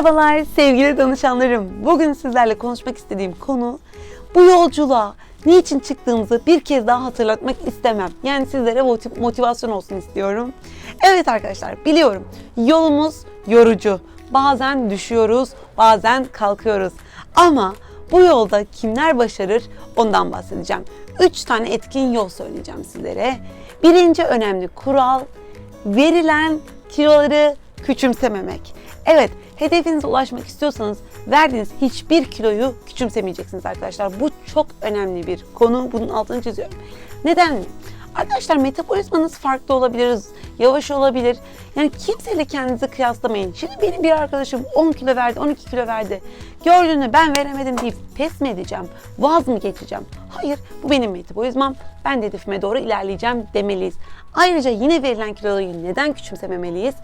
Merhabalar sevgili danışanlarım. Bugün sizlerle konuşmak istediğim konu bu yolculuğa niçin çıktığımızı bir kez daha hatırlatmak istemem. Yani sizlere motiv- motivasyon olsun istiyorum. Evet arkadaşlar biliyorum yolumuz yorucu. Bazen düşüyoruz, bazen kalkıyoruz. Ama bu yolda kimler başarır ondan bahsedeceğim. Üç tane etkin yol söyleyeceğim sizlere. Birinci önemli kural verilen kiloları küçümsememek. Evet, hedefinize ulaşmak istiyorsanız verdiğiniz hiçbir kiloyu küçümsemeyeceksiniz arkadaşlar. Bu çok önemli bir konu. Bunun altını çiziyorum. Neden mi? Arkadaşlar metabolizmanız farklı olabilir, yavaş olabilir. Yani kimseyle kendinizi kıyaslamayın. Şimdi benim bir arkadaşım 10 kilo verdi, 12 kilo verdi. Gördüğünü ben veremedim deyip pes mi edeceğim, vaz mı geçeceğim? Hayır, bu benim metabolizmam. Ben de hedefime doğru ilerleyeceğim demeliyiz. Ayrıca yine verilen kiloyu neden küçümsememeliyiz?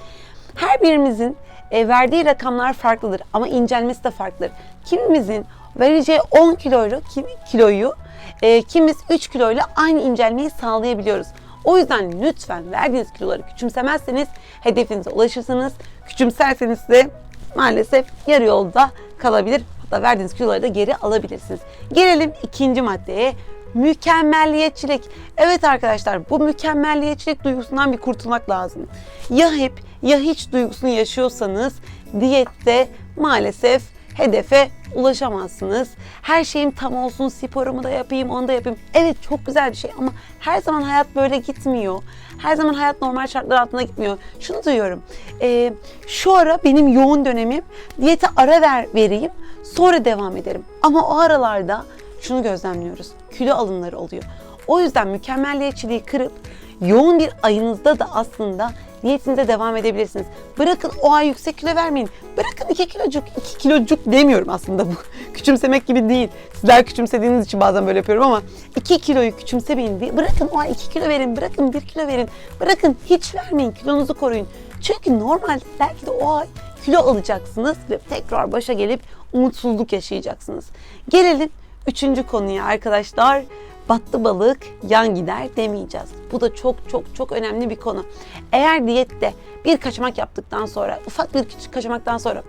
Her birimizin e, verdiği rakamlar farklıdır ama incelmesi de farklıdır. Kimimizin vereceği 10 kiloyla kimi kiloyu e, kimimiz 3 kiloyla aynı incelmeyi sağlayabiliyoruz. O yüzden lütfen verdiğiniz kiloları küçümsemezseniz hedefinize ulaşırsınız. Küçümserseniz de maalesef yarı yolda kalabilir. Hatta verdiğiniz kiloları da geri alabilirsiniz. Gelelim ikinci maddeye. Mükemmelliyetçilik. Evet arkadaşlar bu mükemmelliyetçilik duygusundan bir kurtulmak lazım. Ya hep ya hiç duygusunu yaşıyorsanız diyette maalesef hedefe ulaşamazsınız. Her şeyim tam olsun, sporumu da yapayım, onu da yapayım. Evet çok güzel bir şey ama her zaman hayat böyle gitmiyor. Her zaman hayat normal şartlar altında gitmiyor. Şunu duyuyorum. e, şu ara benim yoğun dönemim. Diyete ara ver, vereyim. Sonra devam ederim. Ama o aralarda şunu gözlemliyoruz. Kilo alımları oluyor. O yüzden mükemmelliyetçiliği kırıp yoğun bir ayınızda da aslında diyetinize devam edebilirsiniz. Bırakın o ay yüksek kilo vermeyin. Bırakın 2 kilocuk, 2 kilocuk demiyorum aslında bu. Küçümsemek gibi değil. Sizler küçümsediğiniz için bazen böyle yapıyorum ama 2 kiloyu küçümsemeyin. Bırakın o ay 2 kilo verin, bırakın 1 kilo verin. Bırakın hiç vermeyin, kilonuzu koruyun. Çünkü normal belki de o ay kilo alacaksınız ve tekrar başa gelip umutsuzluk yaşayacaksınız. Gelelim üçüncü konuya arkadaşlar. Battı balık yan gider demeyeceğiz. Bu da çok çok çok önemli bir konu. Eğer diyette bir kaçamak yaptıktan sonra, ufak bir küçük kaçamaktan sonra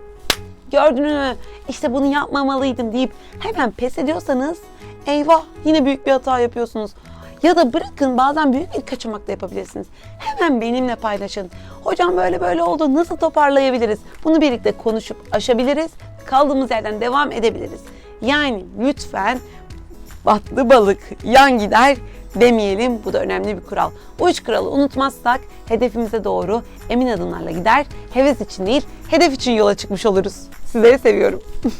gördünüz mü işte bunu yapmamalıydım deyip hemen pes ediyorsanız eyvah yine büyük bir hata yapıyorsunuz. Ya da bırakın bazen büyük bir kaçamak da yapabilirsiniz. Hemen benimle paylaşın. Hocam böyle böyle oldu nasıl toparlayabiliriz? Bunu birlikte konuşup aşabiliriz. Kaldığımız yerden devam edebiliriz. Yani lütfen battı balık yan gider demeyelim. Bu da önemli bir kural. Bu üç kuralı unutmazsak hedefimize doğru emin adımlarla gider. Heves için değil, hedef için yola çıkmış oluruz. Sizleri seviyorum.